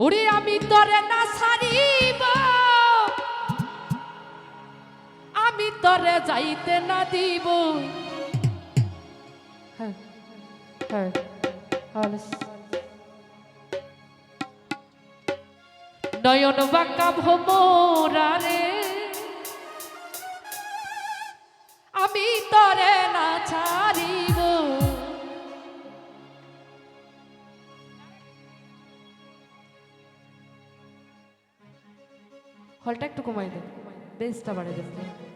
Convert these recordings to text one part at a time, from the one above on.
ওরে আমি তরে না সারিব আমি তরে যাইতে না দিব। হ্যাঁ হ্যাঁ নয়ন বাঁকা ভোমরারে আমি তরে না ছাড়ি হলটা একটু কমাই দেন। বেঞ্চটা বাড়িয়ে দেবেন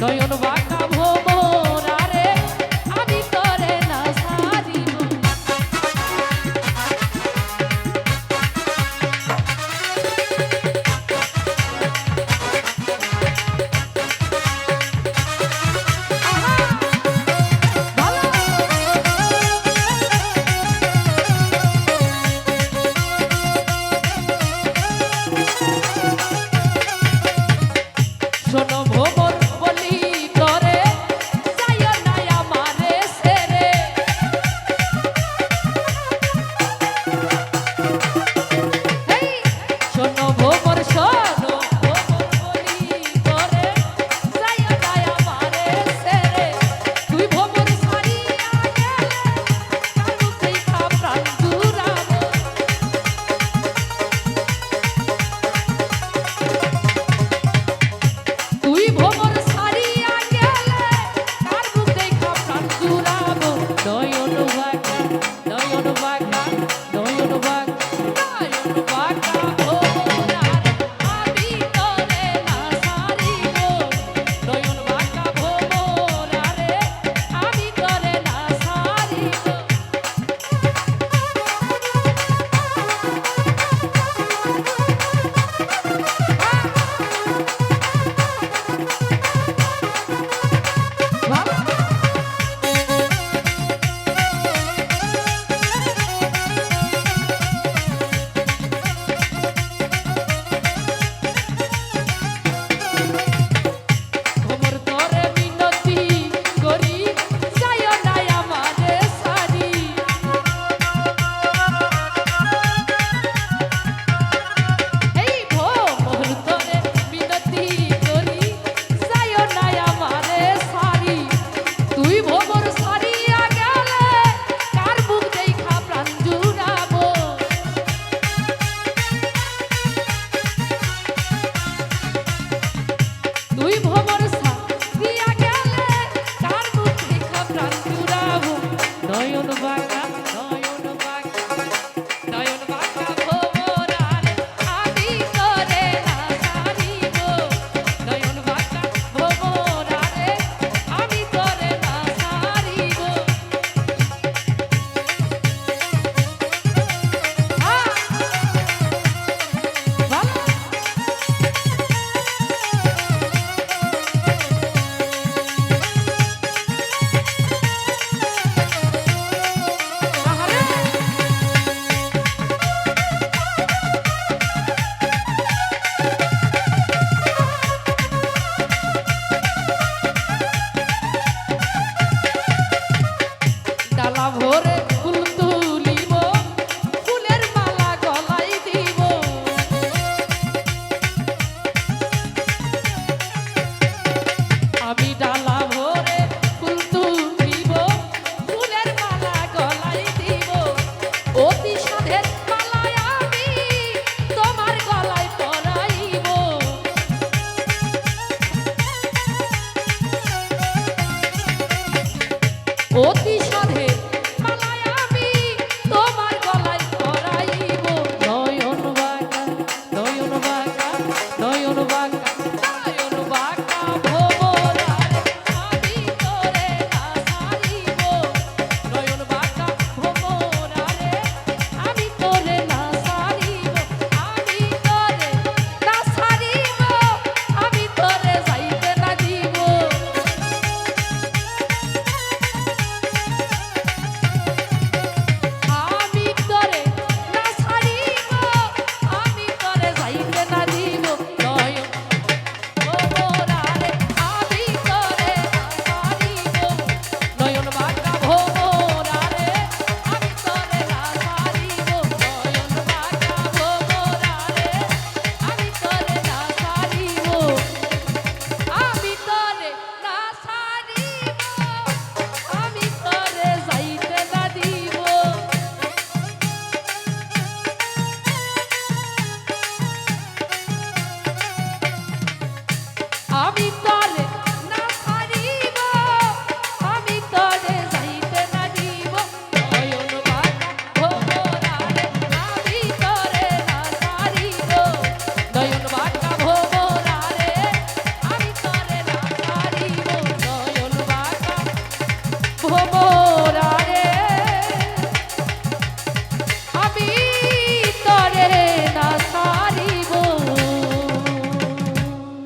Ganhou no vaca, Tuvimos